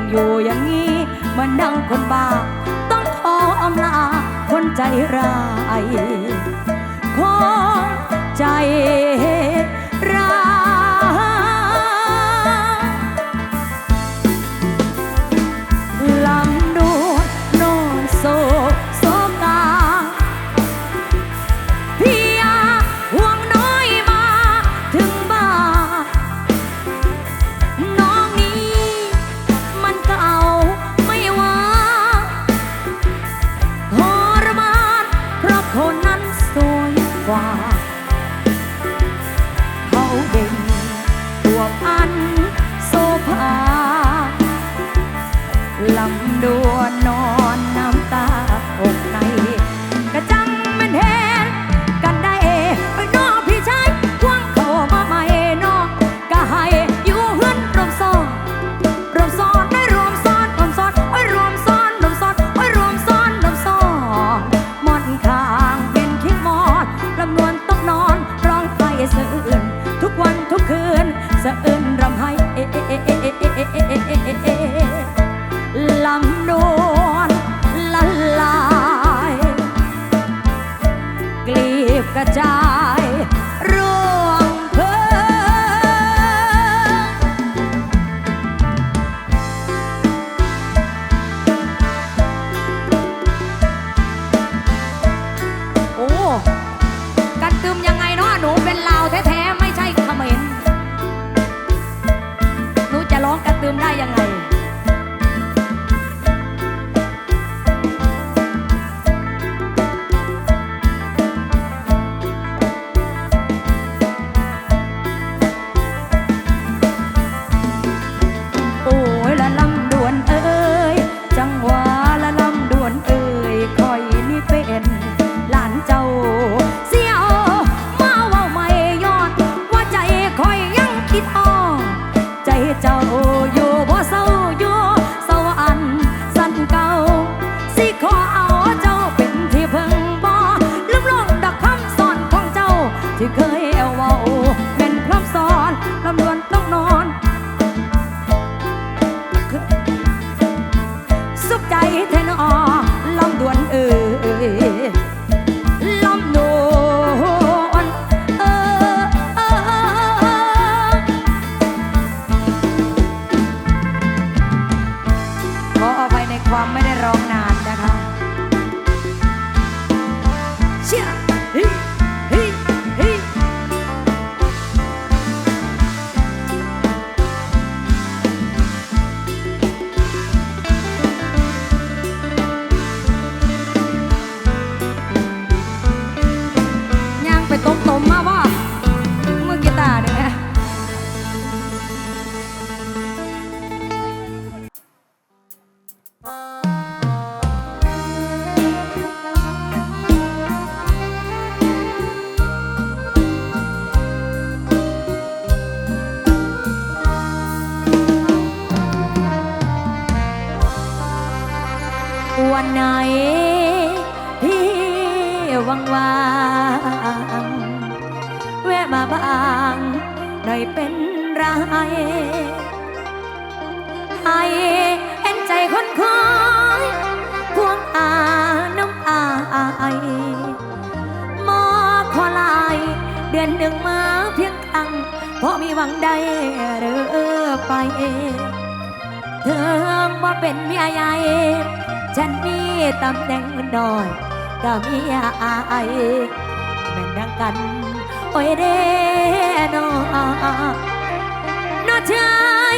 องอยู่อย่างนี้มันนั่งคนบ้า ต้องขออำลาคนใจร้ายคนใจ วังวางแวะมาบางหน่อยเป็นไรไอเห็นใจคนคอยพวงอาน้องอายมอขอลาย เดือนหนึ่งมาเพียงครั้งเพราะมีหวังได้หรือไป เธอว่าเป็นเมียใหญ่ฉันมีตำแหน่งน้อย ก็มีอาไอแม่นดังกัน โอ้ยเด้นอนอชาย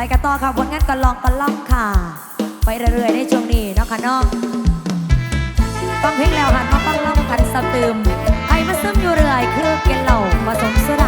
ไปกันต่อค่ะผนงานก็นลองก็ล่องค่ะ ไปเรื่อยๆได้ช่วงนี้นะคะน้องฟังเพลงแล้วหันมาฟังล่องพันสตืมใครมาซึมอยู่เรื่อยคือเกลเหล่ามาสมสุดา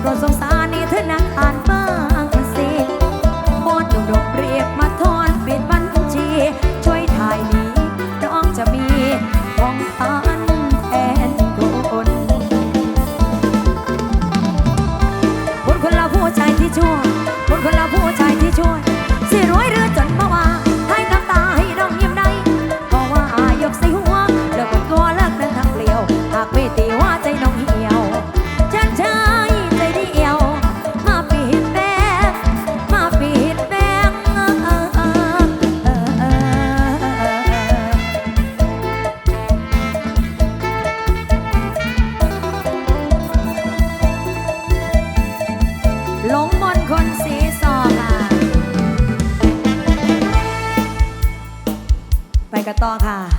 ็นรดสงสาร ต่อค่ะ